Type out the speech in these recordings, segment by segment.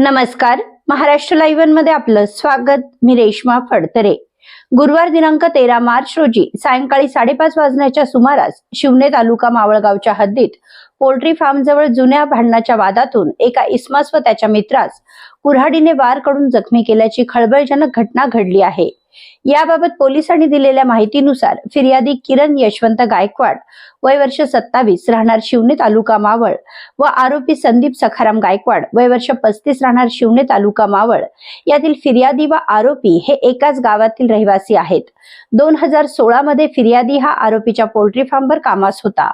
नमस्कार. महाराष्ट्र लाईव्हमध्ये आपलं स्वागत. मी रेश्मा फडतरे. गुरुवार दिनांक तेरा मार्च रोजी सायंकाळी साडेपाच वाजण्याच्या सुमारास शिवणे तालुका मावळगावच्या हद्दीत पोल्ट्री फार्म जवळ जुन्या भांडणाच्या वादातून एका इस्मास व त्याच्या मित्रास कुऱ्हाडीने वारकडून जखमी केल्याची खळबळजनक घटना घडली आहे. याबाबत पोलिसांनी दिलेल्या माहितीनुसार फिर्यादी किरण यशवंत गायकवाड वय वर्ष सत्तावीस राहणार शिवणे तालुका मावळ व आरोपी संदीप सखाराम गायकवाड वय वर्ष पस्तीस राहणार शिवणे तालुका मावळ. यातील फिर्यादी व आरोपी हे एकाच गावातील रहिवासी आहेत. दोन हजार सोळा मध्ये फिर्यादी हा आरोपीच्या पोल्ट्री फार्मवर कामास होता.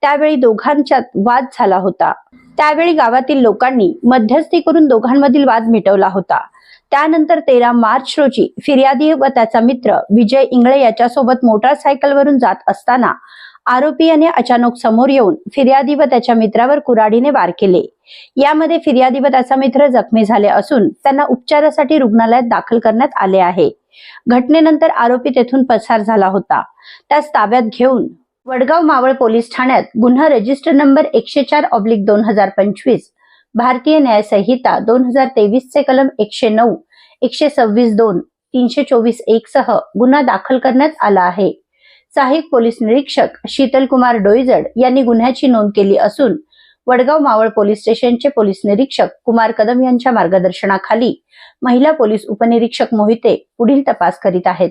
त्यावेळी दोघांच्यात वाद झाला होता. त्यावेळी गावातील लोकांनी मध्यस्थी करून दोघांमधील वाद मिटवला होता. त्यानंतर तेरा मार्च रोजी फिर्यादी व त्याचा मित्र विजय इंगळे याच्यासोबत मोटारसायकलवरून जात असताना आरोपी याने अचानक समोर येऊन फिर्यादी व त्याच्या मित्रावर कुराडीने वार केले. यामध्ये फिर्यादी व त्याचा मित्र जखमी झाले असून त्यांना उपचारासाठी रुग्णालयात दाखल करण्यात आले आहे. घटनेनंतर आरोपी तेथून पसार झाला होता. त्यास ताब्यात घेऊन वडगाव मावळ पोलीस ठाण्यात गुन्हा रजिस्टर नंबर एकशे चार ऑब्लिक दोन हजार पंचवीस. भारतीय न्याय संहिता दोन हजार तेवीस चे कलम एकशे नऊ एकशे सव्वीस दोन तीनशे चोवीस एक सह गुन्हा दाखल करण्यात आला आहे. सहाय्यक पोलीस निरीक्षक शीतल कुमार डोईजड यांनी गुन्ह्याची नोंद केली असून वडगाव मावळ पोलीस स्टेशनचे पोलीस निरीक्षक कुमार कदम यांच्या मार्गदर्शनाखाली महिला पोलीस उपनिरीक्षक मोहिते पुढील तपास करीत आहेत.